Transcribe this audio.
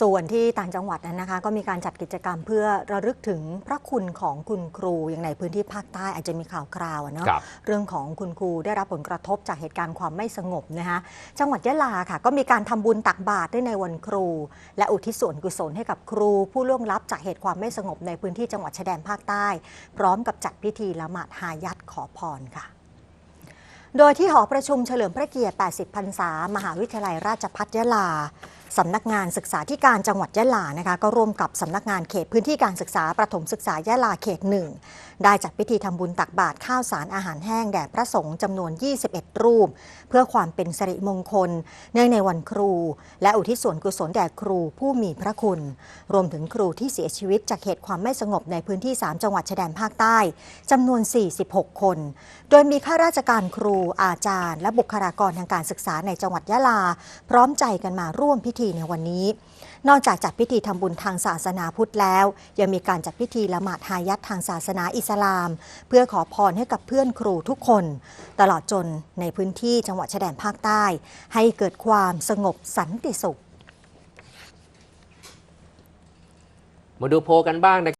ส่วนที่ต่างจังหวัดนั้นนะคะ ก็มีการจัดกิจกรรมเพื่อระลึกถึงพระคุณของคุณครูอย่างในพื้นที่ภาคใต้อาจจะมีข่าวคราวอะเนาะครับเรื่องของคุณครูได้รับผลกระทบจากเหตุการณ์ความไม่สงบนะคะจังหวัดยะลาค่ะ ก็มีการทำบุญตักบาตรด้วยในวันครู และอุทิศส่วนกุศลให้กับครู ผู้ล่วงลับจากเหตุความไม่สงบในพื้นที่จังหวัดชายแดนภาคใต้ พร้อมกับจัดพิธีละหมาดหายัดขอพรค่ะโดยที่หอประชุมเฉลิมพระเกียรติ 80 พรรษา มหาวิทยาลัยราชภัฏยะลา สำนักงานศึกษาธิการจังหวัดยะลานะคะก็ร่วมกับสำนักงานเขตพื้นที่การศึกษาประถมศึกษายะลาเขตหนึ่งได้จัดพิธีทำบุญตักบาตรข้าวสารอาหารแห้งแด่พระสงฆ์จำนวน 21 รูป เพื่อความเป็นสิริมงคล เนื่องในวันครู และอุทิศส่วนกุศลแด่ครูผู้มีพระคุณ รวมถึงครูที่เสียชีวิตจากเหตุความไม่สงบในพื้นที่ 3 จังหวัดชายแดนภาคใต้จำนวน 46 คน โดยมีข้าราชการครูอาจารย์ และบุคลากรทางการศึกษาในจังหวัดยะลา พร้อมใจกันมาร่วมพิธีในวันนี้ นอกจากจัดพิธีทำบุญทางศาสนาพุทธแล้ว ยังมีการจัดพิธีละหมาดฮายัดทางศาสนาอิสลาม เพื่อขอพรให้กับเพื่อนครูทุกคน ตลอดจนในพื้นที่จังหวัดชายแดนภาคใต้ ให้เกิดความสงบสันติสุข มาดูโพกันบ้างนะครับ